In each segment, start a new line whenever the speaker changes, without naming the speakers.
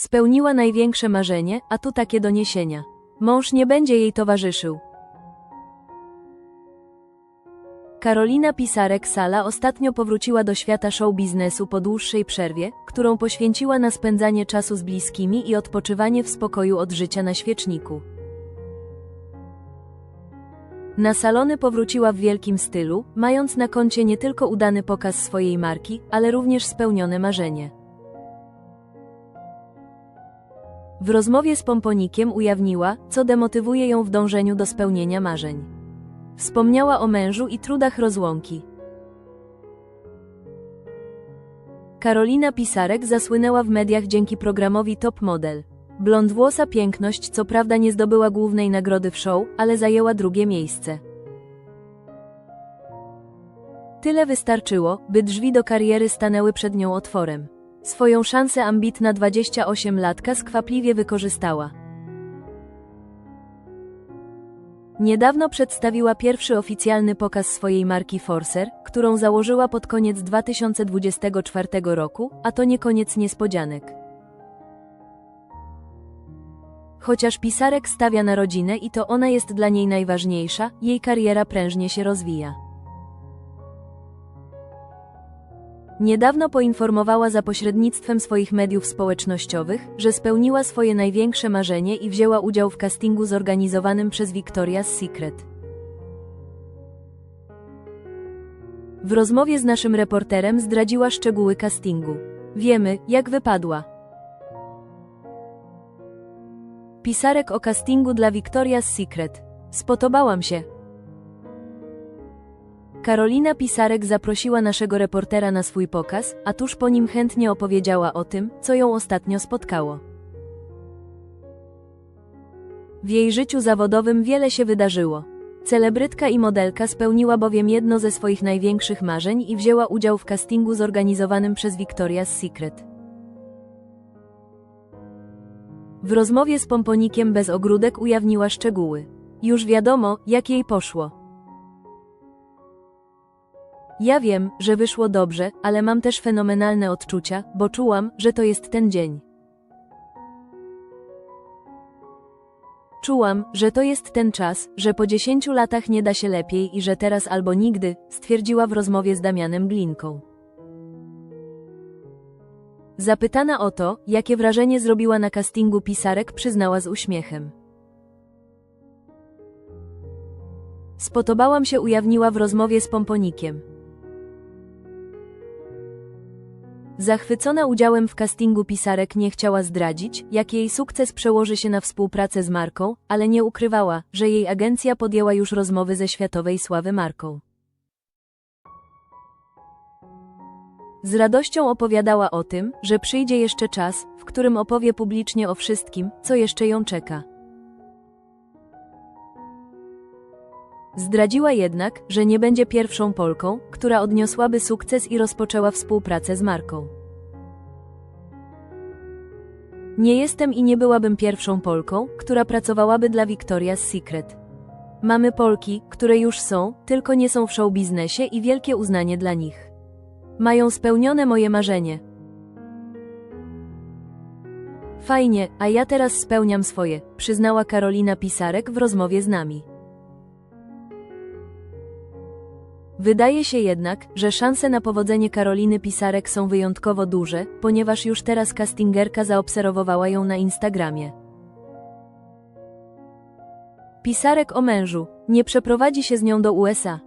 Spełniła największe marzenie, a tu takie doniesienia. Mąż nie będzie jej towarzyszył. Karolina Pisarek-Sala ostatnio powróciła do świata show biznesu po dłuższej przerwie, którą poświęciła na spędzanie czasu z bliskimi i odpoczywanie w spokoju od życia na świeczniku. Na salony powróciła w wielkim stylu, mając na koncie nie tylko udany pokaz swojej marki, ale również spełnione marzenie. W rozmowie z Pomponikiem ujawniła, co demotywuje ją w dążeniu do spełnienia marzeń. Wspomniała o mężu i trudach rozłąki. Karolina Pisarek zasłynęła w mediach dzięki programowi Top Model. Blondwłosa piękność co prawda nie zdobyła głównej nagrody w show, ale zajęła drugie miejsce. Tyle wystarczyło, by drzwi do kariery stanęły przed nią otworem. Swoją szansę ambitna 28-latka skwapliwie wykorzystała. Niedawno przedstawiła pierwszy oficjalny pokaz swojej marki Forcer, którą założyła pod koniec 2024 roku, a to nie koniec niespodzianek. Chociaż pisarek stawia na rodzinę i to ona jest dla niej najważniejsza, jej kariera prężnie się rozwija. Niedawno poinformowała za pośrednictwem swoich mediów społecznościowych, że spełniła swoje największe marzenie i wzięła udział w castingu zorganizowanym przez Victoria's Secret. W rozmowie z naszym reporterem zdradziła szczegóły castingu. Wiemy, jak wypadła. Pisarek o castingu dla Victoria's Secret. Spodobałam się. Karolina Pisarek zaprosiła naszego reportera na swój pokaz, a tuż po nim chętnie opowiedziała o tym, co ją ostatnio spotkało. W jej życiu zawodowym wiele się wydarzyło. Celebrytka i modelka spełniła bowiem jedno ze swoich największych marzeń i wzięła udział w castingu zorganizowanym przez Victoria's Secret. W rozmowie z Pomponikiem bez ogródek ujawniła szczegóły. Już wiadomo, jak jej poszło. Ja wiem, że wyszło dobrze, ale mam też fenomenalne odczucia, bo czułam, że to jest ten dzień. Czułam, że to jest ten czas, że po 10 latach nie da się lepiej i że teraz albo nigdy, stwierdziła w rozmowie z Damianem Glinką. Zapytana o to, jakie wrażenie zrobiła na castingu pisarek, przyznała z uśmiechem. Spodobałam się ujawniła w rozmowie z Pomponikiem. Zachwycona udziałem w castingu pisarek nie chciała zdradzić, jak jej sukces przełoży się na współpracę z marką, ale nie ukrywała, że jej agencja podjęła już rozmowy ze światowej sławy marką. Z radością opowiadała o tym, że przyjdzie jeszcze czas, w którym opowie publicznie o wszystkim, co jeszcze ją czeka. Zdradziła jednak, że nie będzie pierwszą Polką, która odniosłaby sukces i rozpoczęła współpracę z marką. Nie jestem i nie byłabym pierwszą Polką, która pracowałaby dla Victoria's Secret. Mamy Polki, które już są, tylko nie są w show biznesie i wielkie uznanie dla nich. Mają spełnione moje marzenie. Fajnie, a ja teraz spełniam swoje, przyznała Karolina Pisarek w rozmowie z nami. Wydaje się jednak, że szanse na powodzenie Karoliny Pisarek są wyjątkowo duże, ponieważ już teraz castingerka zaobserwowała ją na Instagramie. Pisarek o mężu, nie przeprowadzi się z nią do USA.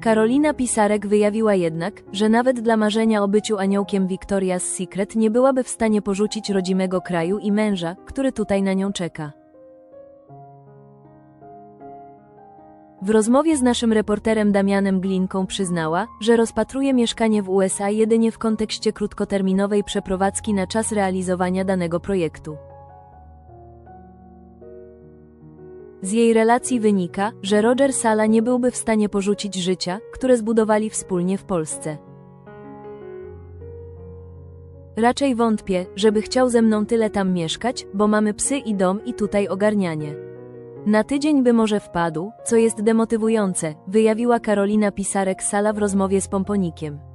Karolina Pisarek wyjawiła jednak, że nawet dla marzenia o byciu aniołkiem Victoria's Secret nie byłaby w stanie porzucić rodzimego kraju i męża, który tutaj na nią czeka. W rozmowie z naszym reporterem Damianem Glinką przyznała, że rozpatruje mieszkanie w USA jedynie w kontekście krótkoterminowej przeprowadzki na czas realizowania danego projektu. Z jej relacji wynika, że Roger Sala nie byłby w stanie porzucić życia, które zbudowali wspólnie w Polsce. Raczej wątpię, żeby chciał ze mną tyle tam mieszkać, bo mamy psy i dom i tutaj ogarnianie. Na tydzień by może wpadł, co jest demotywujące, wyjawiła Karolina Pisarek Sala w rozmowie z Pomponikiem.